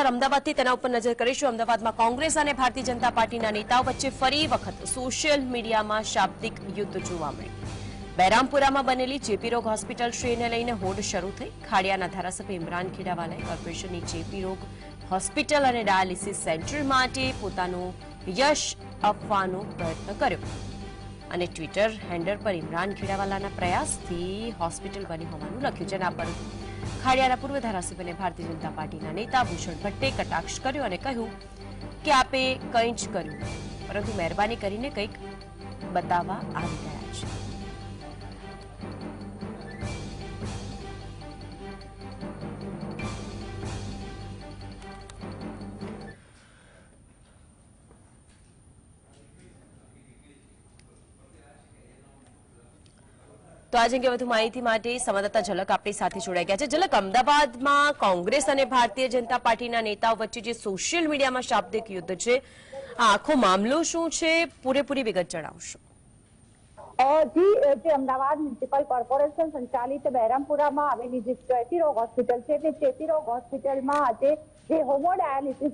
અમદાવાદથી તેના ઉપર નજર કરીશું. અમદાવાદમાં કોંગ્રેસ અને ભારતીય જનતા પાર્ટીના નેતાઓ વચ્ચે ફરી વખત સોશિયલ મીડિયામાં શાબ્દિક યુદ્ધ જોવા મળ્યું. બહેરામપુરામાં બનેલી જેપી રોગ હોસ્પિટલ શ્રેને લઈને હોડ શરૂ થઈ. ખાડિયાના ધારાસભ્ય ઇમરાન ખેડાવાલાએ કોર્પોરેશનની જેપી રોગ હોસ્પિટલ અને ડાયાલિસિસ સેન્ટર માટે પોતાનું યશ આપવાનો પ્રયત્ન કર્યો. અને ટ્વિટર હેન્ડલ પર ઇમરાન ખેડાવાલાના પ્રયાસથી હોસ્પિટલ બની હોવાનું લખ્યું. જેના પર ખાડિયાના પૂર્વ ધારાસભ્યને ભારતીય જનતા પાર્ટીના નેતા ભૂષણ ભટ્ટે કટાક્ષ કર્યો અને કહ્યું કે આપે કંઈ જ કર્યું પરંતુ મહેરબાની કરીને કંઈક બતાવવા આવી ગયા છે. તો આજે અંગે વધુ માહિતી માટે સંવાદદાતા ઝલક આપણી સાથે જોડાઈ ગયા છે. ઝલક, અમદાવાદમાં કોંગ્રેસ અને ભારતીય જનતા પાર્ટીના નેતાઓ વચ્ચે જે સોશિયલ મીડિયામાં શાબ્દિક યુદ્ધ છે, આ આખો મામલો શું છે? પૂરેપૂરી વિગત જણાવશો. જી જે અમદાવાદ મ્યુનિસિપલ કોર્પોરેશન સંચાલિત બહેરામપુરામાં આવેલી જે ચેપી રોગ હોસ્પિટલ છે, તે ચેપી રોગ હોસ્પિટલમાં આજે જે હોમો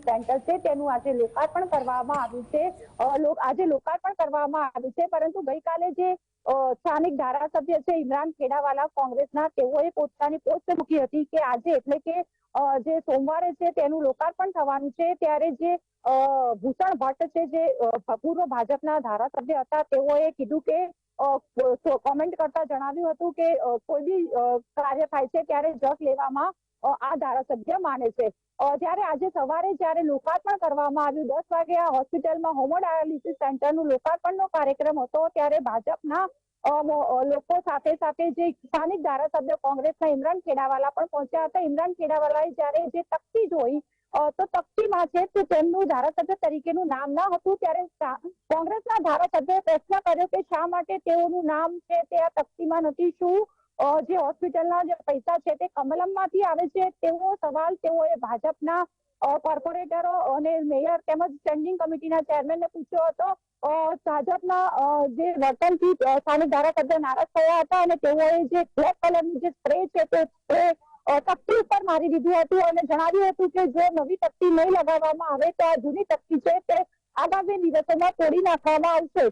સેન્ટર છે, તેનું આજે લોકાર્પણ કરવામાં આવ્યું છે. આજે લોકાર્પણ કરવામાં આવ્યું છે, પરંતુ ગઈકાલે જે સ્થાનિક ધારાસભ્ય છે, ઇમરાન ખેડાવાલા કોંગ્રેસના, તેઓએ પોતાની પોસ્ટ મૂકી હતી કે આજે એટલે કે જે સોમવારે છે તેનું લોકાર્પણ થવાનું છે. ત્યારે જે ભૂષણ ભટ્ટ છે જે પૂર્વ ભાજપના ધારાસભ્ય હતા, તેઓએ કીધું કે કોમેન્ટ કરતા જણાવ્યું હતું કે કોઈ બી કાર્ય થાય છે ત્યારે જગ લેવામાં આ ધારાસભ્ય માને છે. જ્યારે આજે સવારે જ્યારે લોકાર્પણ કરવામાં આવ્યું, દસ વાગે આ હોસ્પિટલમાં હોમો ડાયાલિસિસ સેન્ટરનું લોકાર્પણનો કાર્યક્રમ હતો, ત્યારે ભાજપના લોકો સાથે સાથે જે સ્થાનિક ધારાસભ્ય કોંગ્રેસના ઇમરાન ખેડાવાલા પણ પહોંચ્યા હતા. ઇમરાન ખેડાવાલાએ જ્યારે જે તકતી જોઈ તો તકતીમાં છે તો તેમનું ધારાસભ્ય તરીકેનું નામ ના હતું, ત્યારે કોંગ્રેસના ધારાસભ્યએ પ્રશ્ન કર્યો કે શા માટે તેઓનું નામ છે તે આ તકતીમાં નથી? શું જે હોસ્પિટલના જે પૈસા છે તે કમલમમાંથી આવે છે? તેવો સવાલ તેઓએ ભાજપના કોર્પોરેટરો અને મેયર તેમજ સ્ટેન્ડિંગ કમિટીના ચેરમેનને પૂછ્યો હતો. ભાજપના જે વર્તનથી સ્થાનિક ધારાસભ્યો નારાજ થયા હતા અને તેઓએ જે બ્લેક કલરનું જે સ્પ્રે છે તે સ્પ્રે તકતી ઉપર મારી દીધું હતું અને જણાવ્યું હતું કે જો નવી તકતી નહીં લગાવવામાં આવે તો આ જૂની તકતી છે તે આગામી દિવસોમાં તોડી નાખવામાં આવશે.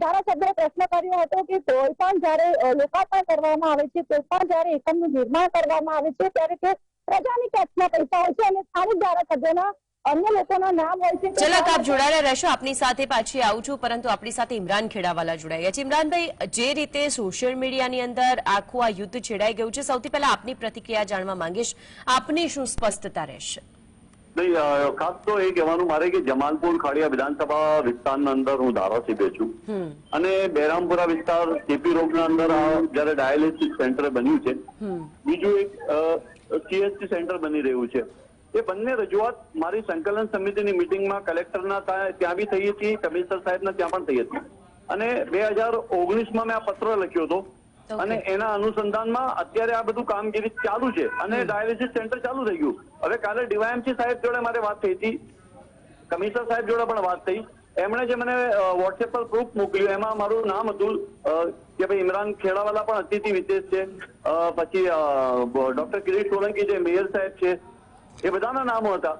ધારાસભ્યએ પ્રશ્ન કર્યો હતો કે કોઈ પણ જયારે લોકાર્પણ કરવામાં આવે છે, કોઈ પણ જયારે એકમનું નિર્માણ કરવામાં આવે છે, ત્યારે તે પ્રજાની ટેક્સના પૈસા હોય છે અને સ્થાનિક ધારાસભ્યોના આપ જોડાયેલા રહેશો. આપની સાથે પાછી આવું છું, પરંતુ આપણી સાથે ઇમરાન ખેડાવાલા જોડાઈ ગયા છે. ઇમરાનભાઈ, જે રીતે સોશિયલ મીડિયાની અંદર આખું આ યુદ્ધ છેડાઈ ગયું છે, સૌથી પહેલા આપની પ્રતિક્રિયા જાણવા માંગીશ. આપની શું સ્પષ્ટતા રહેશે? નહીં ખાસ તો એ કહેવાનું મારે કે જમાલપુર ખાડિયા વિધાનસભા વિસ્તારના અંદર હું ધારાસભ્ય છું. અને બેરામપુરા વિસ્તાર જેપી રોગના અંદર જયારે ડાયાલિસિસ સેન્ટર બન્યું છે બીજું એક સીએસસી સેન્ટર બની રહ્યું છે. એ બંને રજૂઆત મારી સંકલન સમિતિની મિટિંગમાં કલેક્ટરના ત્યાં ત્યાં બી થઈ હતી કમિશનર સાહેબના ત્યાં પણ થઈ હતી. અને બે હજાર ઓગણીસમાં મેં આ પત્ર લખ્યો હતો. અને એના અનુસંધાનમાં અત્યારે આ બધું કામગીરી ચાલુ છે અને ડાયાલિસિસ સેન્ટર ચાલુ થઈ ગયું. હવે કાલે ડીવાયએમસી સાહેબ જોડે મારે વાત થઈ હતી. કમિશનર સાહેબ જોડે પણ વાત થઈ. એમણે જે મને વોટ્સએપ પર પ્રૂફ મોકલ્યું. એમાં મારું નામ હતું કે ભાઈ ઇમરાન ખેડાવાલા પણ અતિથિ વિશેષ છે. પછી ડોક્ટર કિરીટ સોલંકી જે મેયર સાહેબ છે એ બધાના નામો હતા.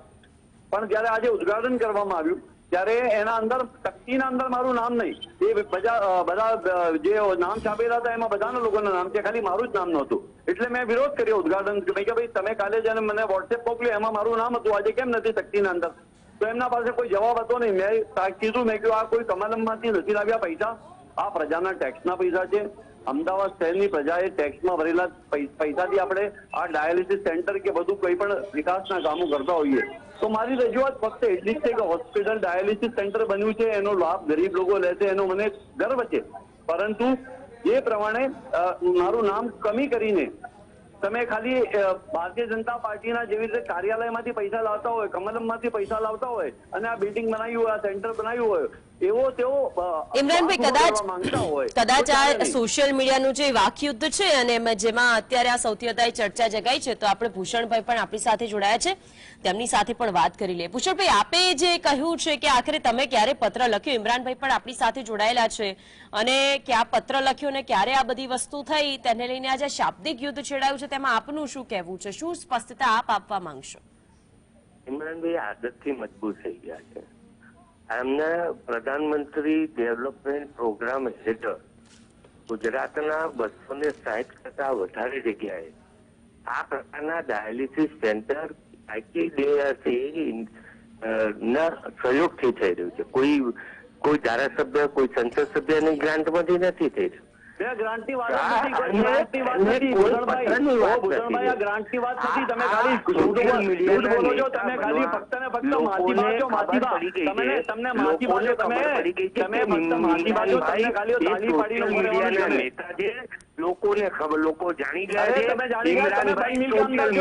પણ જયારે આજે ઉદઘાટન કરવામાં આવ્યું ત્યારે એના અંદર તકતીના અંદર મારું નામ નહીં. એ બધા જે નામ છાપેલા હતા, એમાં બધાના લોકોના નામ છે. ખાલી મારું જ નામ નહોતું. એટલે મેં વિરોધ કર્યો ઉદઘાટન. મેં કે ભાઈ, તમે કાલે જેને મને વોટ્સએપ મોકલ્યું એમાં મારું નામ હતું. આજે કેમ નથી તકતીના અંદર? તો એમના પાસે કોઈ જવાબ હતો નહીં. મેં કીધું, મેં કહ્યું આ કોઈ કમલમમાંથી નથી લાવ્યા પૈસા? આ પ્રજાના ટેક્સના પૈસા છે. અમદાવાદ શહેરની પ્રજાએ ટેક્સમાં ભરેલા પૈસાથી આપણે આ ડાયાલિસિસ સેન્ટર કે બધું કોઈ પણ વિકાસના કામો કરતા હોઈએ. તો મારી રજૂઆત ફક્ત એટલી જ છે કે હોસ્પિટલ ડાયાલિસિસ સેન્ટર બન્યું છે, એનો લાભ ગરીબ લોકો લેશે એનો મને ગર્વ છે. પરંતુ એ પ્રમાણે મારું નામ કમી કરીને તમે ખાલી ભારતીય જનતા પાર્ટીના જેવી રીતે કાર્યાલયમાંથી પૈસા લાવતા હોય, કમલમમાંથી પૈસા લાવતા હોય અને આ બિલ્ડિંગ બનાવ્યું હોય, આ સેન્ટર બનાવ્યું હોય એવો તેઓ ઇમરાનભાઈ કદાચ કદાચ આ સોશિયલ મીડિયાનું જે વાકયુદ્ધ છે અને જેમાં અત્યારે આ સૌથી વધારે ચર્ચા જગાઈ છે તો આપણે ભૂષણભાઈ પણ આપણી સાથે જોડાયા છે. તેમની સાથે પણ વાત કરી લઈએ. ભૂષણભાઈ આપે જે કહ્યું છે કે આખરે તમે ક્યારે પત્ર લખ્યો? ઇમરાનભાઈ પણ આપણી સાથે જોડાયેલા છે. અને ક્યાં પત્ર લખ્યો ને ક્યારે આ બધી વસ્તુ થઈ? તેને લઈને આજે શાબ્દિક યુદ્ધ છેડાયું છે. તેમાં આપનું શું કહેવું છે? શું સ્પષ્ટતા આપ આપવા માંગશો? ઇમરાનભાઈ આદતથી મજબૂત થઈ ગયા છે. એમને પ્રધાનમંત્રી ડેવલપમેન્ટ પ્રોગ્રામ હેઠળ ગુજરાતના બસો ને સાહીઠ કરતા વધારે જગ્યાએ આ પ્રકારના ડાયાલિસિસ સેન્ટર આઈટીડીએસી ના સહયોગથી થઈ રહ્યું છે. કોઈ કોઈ ધારાસભ્ય, કોઈ સંસદ સભ્યની ગ્રાન્ટમાંથી નથી થઈ રહ્યું. બે ગ્રાન્ટની વાત નથી ગ્રાન્ટની વાત નથી ભૂષણભાઈ ઓ ભૂષણભાઈ આ ગ્રાન્ટની વાત નથી તમે ખાલી જૂઠ બોલો છો તમે ખાલી ફક્ત ને ફક્ત માથી બાજો માથી બા ખબર તમને માથી બાજો તમે તમે ફક્ત માથી બાજો ખાલી પાડીને. નેતા છે લોકોને ખબર લોકો જાણી ગયા છે. ઇમરાનભાઈ નેતા છે.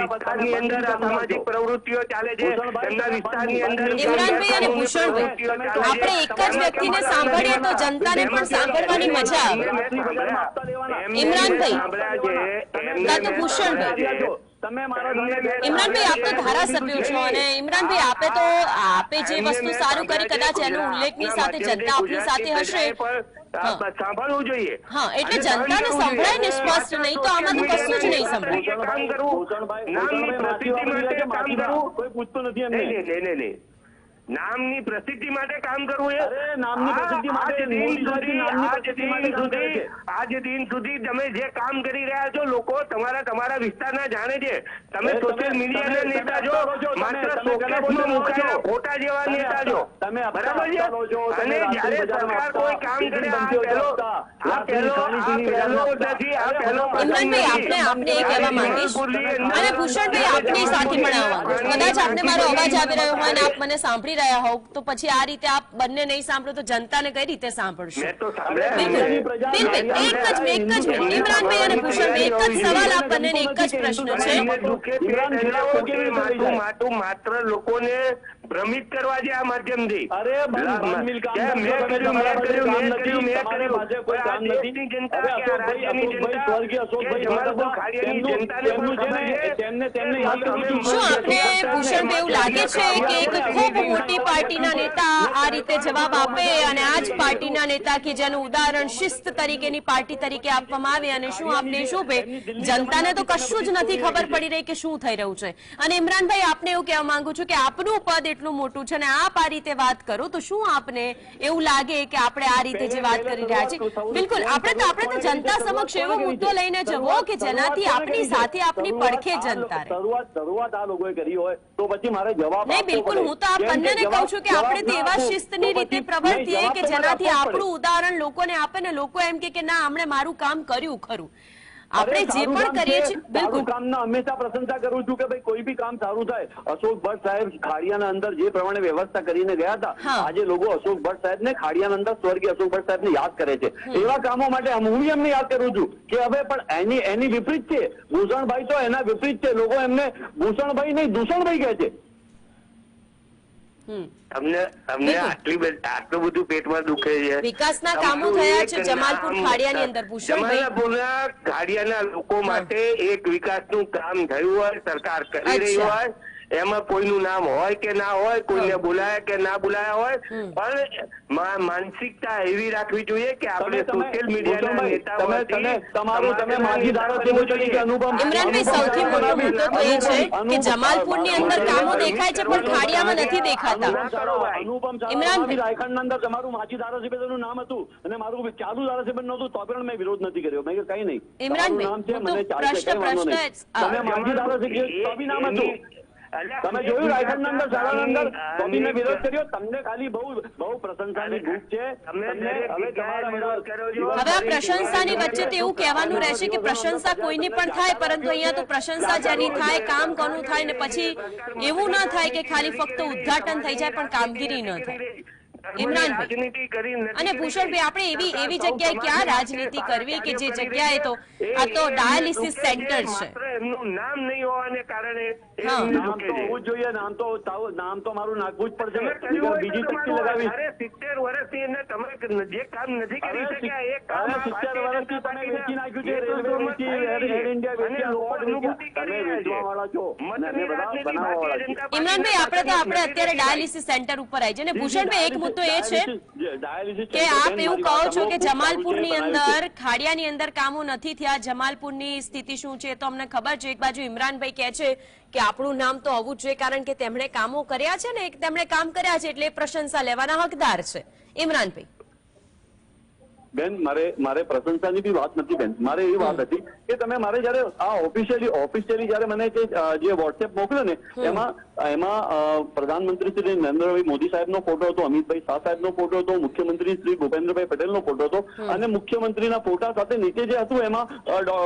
વિસ્તારની અંદર આ સામાજિક પ્રવૃત્તિઓ ચાલે છે. ભૂષણભાઈ, એમના તમે વિસ્તારની ભાઈ અંદર ઇમરાનભાઈ અને ભૂષણભાઈ, આપણે એક જ વ્યક્તિને સાંભળીએ તો જનતાને પણ સાંભળવાની મજા આવે. ઇમરાનભાઈ, કાં તો ભૂષણભાઈ. ઇમરાનભાઈ આપ તો ધારાસભ્યો છો અને ઇમરાનભાઈ આપે તો આપે જે વસ્તુ સારું કરી કદાચ એનો ઉલ્લેખની સાથે જનતા આપની સાથે હશે. સાંભળવું જોઈએ. હા, એટલે જનતાને સંભળાય ને સ્પષ્ટ, નહીં તો આમાં તો કશું જ નહીં સંભળાય. કામ કરવું. નામની પ્રસિદ્ધિ માટે કામ કરવું. કોઈ પૂછતું નથી એમને. નહીં, નહીં, નહીં, નહીં. નામની પ્રસિદ્ધિ માટે કામ કરવું એ. નામની પ્રસિદ્ધિ માટે આજ દિન સુધી- આજ દિન સુધી- આજ દિન સુધી તમે જે કામ કરી રહ્યા છો લોકો તમારા તમારા વિસ્તારના જાણે છે. તમે સોશિયલ મીડિયાના નેતા છો માત્ર શોકેસમાં છો. ફોટા જેવા નેતા છો. તમે બરાબર છે? અને જ્યારે સરકાર કોઈ કામ કરે આ પહેલો આ પહેલો આ પહેલો નથી આ પહેલો ઇમરાનભાઈ આપને આપને એ કહેવા માંગીશ અને ભૂષણભાઈ આપની સાથે પણ આવવા કદાચ આપને મારો અવાજ આવી રહ્યો હોય અને આપ મને સાંભળી રહ્યા હોવ તો પછી આ રીતે આપ બંને નહીં સાંભળો તો જનતાને કઈ રીતે સાંભળશો? એક જ એક જ ઇમરાનભાઈ અને ભૂષણભાઈ એક જ સવાલ આપ બંનેને એક જ પ્રશ્ન છે. માત્ર લોકોને ભ્રમિત કરવા છે આ માધ્યમથી અરે બંધ- લા- બંધ મિલ કામ કે કરશો મેં કર્યું, મેં કર્યું, મેં કર્યું, મેં કર્યું. કોઈ કામ નથી. જનતા હવે કે આ અશોકભાઈ- રાજ્યની જનતા સ્વર્ગીય અશોકભાઈ કે ખાડિયાની જનતાને તેમનું પણ છે ને, ખબર છે. તેમને- તેમને યાદ કરું છું. આપને ભૂષણભાઈ એવું લાગે છે કે એક ખૂબ મોટી પાર્ટીના નેતા આ રીતે જવાબ આપે અને આ જ પાર્ટીના નેતા કે જેનું ઉદાહરણ શિસ્ત તરીકેની પાર્ટી તરીકે આપવામાં આવે અને શું આપને શોભે જનતાને તો કશું જ નથી ખબર પડી રહી કે શું થઈ રહ્યું છે અને ઇમરાનભાઈ આપને એવું કહેવા માંગુ છું કે આપનું પદ એટલું મોટું છે અને આપ આ રીતે વાત કરો તો શું આપને એવું લાગે કે આપણે આ રીતે જે વાત કરી રહ્યા છીએ? બિલકુલ આપણે તો આપણે તો જનતા સમક્ષ એવો મુદ્દો લઈને જવો કે જેનાથી આપની સાથે આપની પડખે જનતા રહે. શરૂઆત શરૂઆત આ લોકોએ કરી હોય તો પછી મારે જવાબ નહીં બિલકુલ હું તો આપ બંનેને કહું છું કે આપણે તો એવા શિસ્તની રીતે પ્રવર્તીએ કે જેનાથી આપણું ઉદાહરણ લોકોને આપે ને લોકો એમ કે કે ના આપણે મારું કામ કર્યું ખરું. આપણે જે પણ કરીએ છીએ બિલકુલ. કામના હંમેશા પ્રશંસા કરું છું કે ભાઈ કોઈ બી કામ સારું થાય. અશોક ભટ્ટ સાહેબ ખાડિયાના અંદર જે પ્રમાણે વ્યવસ્થા કરીને ગયા હતા આજે લોકો અશોક ભટ્ટ સાહેબ ને ખાડિયાના અંદર સ્વર્ગીય અશોક ભટ્ટ સાહેબ ને યાદ કરે છે. એવા કામો માટે હું એમને યાદ કરું છું કે હવે પણ એની એની વિપરીત છે. ભૂષણભાઈ તો એના વિપરીત છે. લોકો એમને ભૂષણભાઈ નહીં દૂષણભાઈ કહે છે. તમને તમને આટલી આટલું બધું પેટમાં દુખે છે. વિકાસના કામો થયા છે જમાલપુર ખાડિયાની અંદર. જમાલપુરના ખાડિયાના લોકો માટે એક વિકાસનું કામ થયું હોય સરકાર કરી રહી હોય એમાં કોઈનું નામ હોય કે ના હોય કોઈને બોલાયા કે ના બોલાયા હોય પણ માનસિકતા એવી રાખવી જોઈએ કે આપણે સોશિયલ મીડિયાના નેતાઓથી તમે- તમે- તમારું તમે સમાજના માજી ધારાસભ્ય નેતા તરીકે અનુપમ- ઇમરાનભાઈ સૌથી મોટો મુદ્દો તો એ છે કે જમાલપુરની અંદર કામો દેખાય છે પણ ખાડિયામાં નથી દેખાતા. ના અનુપમ ઇમરાનભાઈ. રાયખંડના અંદર તમારું માજી ધારાસભ્યનું નામ હતું અને મારું ચાલુ ધારાસભ્ય નહોતું તો પણ મેં વિરોધ નથી કર્યો. મેં કઈ નહીં. ઇમરાનભાઈ, નામ છે, મને ચાલુ પ્રશ્ન-. પ્રશ્ન તમે માજી ધારાસભ્ય તો બી નામ હતું. તમે જોયું રાયસન અંદર શાળાના અંદર? તો વિરોધ કર્યો. તમને ખાલી બહુ બહુ પ્રશંસાની ભૂખ છે. તમને હવે હવે આ પ્રશંસાની વચ્ચે તો એવું કહેવાનું રહેશે કે પ્રશંસા કોઈની પણ થાય પરંતુ અહીંયા તો પ્રશંસા જેની થાય કામ કોનું થાય ને પછી એવું ના થાય કે ખાલી ફક્ત ઉદ્ઘાટન થઈ જાય પણ કામગીરી ન થાય. રાજનીતિ કરી અને ભૂષણભાઈ આપણે એવી એવી જગ્યાએ ક્યાં રાજનીતિ કરવી કે જે જગ્યાએ તો આ તો ડાયાલિસિસ સેન્ટર છે. એમનું નામ નહીં હોવાને કારણે એ હા. એમને નામ તો હોવું જોઈએ નામ તો નામ તો મારું નાખવું જ પડશે. તમે કર્યું હોય બીજી તો લગાવી. અરે 70 વર્ષથી એને તમે જે કામ નથી કરી શક્યા એ કામ હવે આ 70 ભારતીય વર્ષથી તમે વેચી નાખ્યું છે, રેલવે વેચી, એર- એર ઇન્ડિયા વેચી, અનુભૂતિ કરી તમે રહ્યા છો. અને મતની બધા રાજનીતિ બનાવવાવાળા ભારતીય છો. જનતા ઇમરાનભાઈ આપણે તો આપણે અત્યારે ડાયાલિસિસ સેન્ટર ઉપર આવી છે. અને ભૂષણભાઈ એક મુદ્દો એ છે કે આપ એવું કહો છો કે જમાલપુરની જમાલપુરની ખાડિયા ની અંદર ખાડિયાની અંદર કામો નથી થયા જમાલપુરની સ્થિતિ શું છે? તો અમને ખબર છે એક બાજુ ઇમરાનભાઈ કહે છે કે આપણું નામ તો હોવું જ જોઈએ કારણ કે તેમણે કામો કર્યા છે ને તેમણે કામ કર્યા છે એટલે પ્રશંસા લેવાના હકદાર છે. ઇમરાનભાઈ. બેન મારે મારે પ્રશંસાની બી વાત નથી બેન. મારે એવી વાત હતી કે તમે મારે જયારે આ ઓફિશિયલી ઓફિશિયલી જયારે મને જે જે વોટ્સએપ મોકલ્યો ને એમાં એમાં પ્રધાનમંત્રી શ્રી નરેન્દ્રભાઈ મોદી સાહેબનો ફોટો હતો અમિતભાઈ શાહ સાહેબનો ફોટો હતો મુખ્યમંત્રી શ્રી ભૂપેન્દ્રભાઈ પટેલનો ફોટો હતો અને મુખ્યમંત્રીના ફોટા સાથે નીચે જે હતું એમાં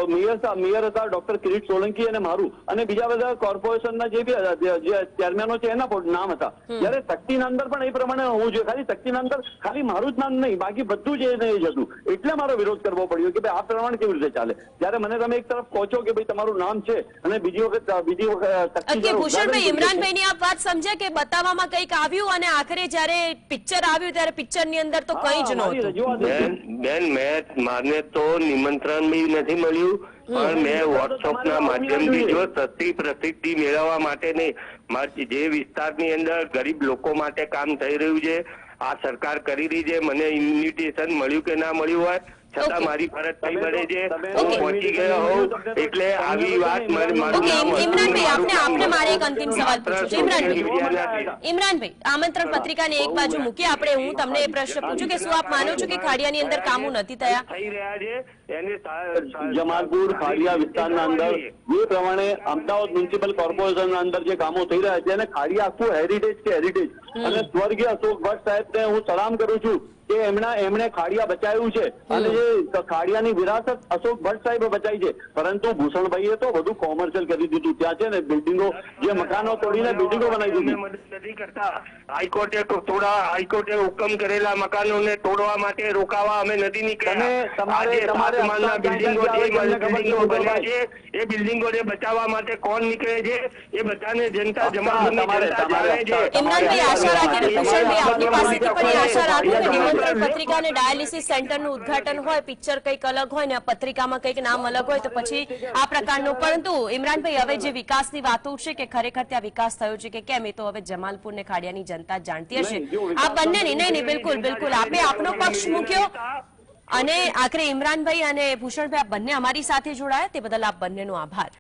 મેયર મેયર હતા ડોક્ટર કિરીટ સોલંકી અને મારું અને બીજા બધા કોર્પોરેશનના જે બી જે- ચેરમેનો છે એના નામ હતા. જયારે શક્તિના અંદર પણ એ પ્રમાણે હોવું જોઈએ ખાલી શક્તિના અંદર ખાલી મારું જ નામ નહીં બાકી બધું જ એ જ હતું એટલે મારો વિરોધ કરવો પડ્યો કે ભાઈ આ પ્રમાણે કેવી રીતે ચાલે? જ્યારે મને તમે એક તરફ કહો છો કે ભાઈ તમારું નામ છે અને બીજી વખત બીજી વખત ભૂષણભાઈ ઇમરાનભાઈ ની આપ વાત સમજે કે બતાવવામાં કંઈક આવ્યું અને આખરે જ્યારે પિક્ચર આવ્યું ત્યારે પિક્ચરની અંદર તો કઈ જ નહોતું. બેન મેં માને તો નિમંત્રણ બી નથી મળ્યું પણ મેં વોટ્સઅપ ના માધ્યમથી જો સસ્તી પ્રસિદ્ધિ મેળવવા માટે નહીં. મારી જે વિસ્તારની અંદર ગરીબ લોકો માટે કામ થઈ રહ્યું છે આ સરકાર કરી રહી છે. મને ઇન્વિટેશન મળ્યું કે ના મળ્યું હોય છતાં મારી ફરજ થઈ પડે છે. હું પહોંચી ગયો હોઉં એટલે આવી વાત મારું નામ ઇમરાનભાઈ, આપને- આપને મારે એક અંતિમ સવાલ પૂછવો છે. ઇમરાનભાઈ. ઇમરાનભાઈ આમંત્રણ પત્રિકાને એક બાજુ મૂકી આપણે હું તમને એ પ્રશ્ન પૂછું કે શું આપ માનો છો કે ખાડિયાની અંદર કામો નથી થયા? થઈ રહ્યા છે. જમાલપુર ખાડિયા વિસ્તારના અંદર જે પ્રમાણે અમદાવાદ મ્યુનિસિપલ કોર્પોરેશન અંદર જે કામો થઈ રહ્યા છે અને ખાડિયા આખું હેરિટેજ કે હેરિટેજ અને સ્વર્ગીય અશોક ભટ્ટ સાહેબને હું સલામ કરું છું કે એમના એમણે ખાડિયા બચાવ્યું છે. અને જે ખાડિયાની વિરાસત અશોક ભટ્ટ સાહેબે બચાવી છે. પરંતુ ભૂષણભાઈએ તો બધું કોમર્શિયલ કરી દીધું. ત્યાં છે ને બિલ્ડિંગો જે મકાનો તોડીને બિલ્ડિંગો બનાવી દીધી. મદદ નથી કરતા. હાઈકોર્ટે તો થોડા હાઈકોર્ટે હુકમ કરેલા મકાનોને તોડવા માટે રોકાવા અમે નથી નીકળ્યા. તમારે- તમારે અફસર બિલ્ડિંગો બિલ્ડિંગો બન્યા છે, છે. એ બિલ્ડિંગોને બચાવવા માટે કોણ નીકળે છે એ બધાને જનતા અફસર, જનતા જાણે છે. ઇમરાનભાઈ આશા રાખીએ કે આપની પાસેથી પણ એ આશા રાખું કે નિમંત્રણ પત્રિકા અને ડાયાલિસિસ સેન્ટરનું ઉદ્ઘાટન હોય પિક્ચર કંઈક અલગ હોય ને પત્રિકામાં કંઈક નામ અલગ હોય તો પછી આ પ્રકારનું. પરંતુ ઇમરાનભાઈ હવે જે વિકાસની વાતો છે કે ખરેખર ત્યાં વિકાસ થયો છે કે કેમ એ તો હવે જમાલપુર ને ખાડિયાની જનતા જાણતી હશે. આ બંનેની નહીં નહીં બિલકુલ બિલકુલ. આપે આપનો પક્ષ મૂક્યો. અને આખરે ઇમરાનભાઈ અને ભૂષણભાઈ આપ બંને અમારી સાથે જોડાયા. તે બદલ આપ બંનેનો આભાર.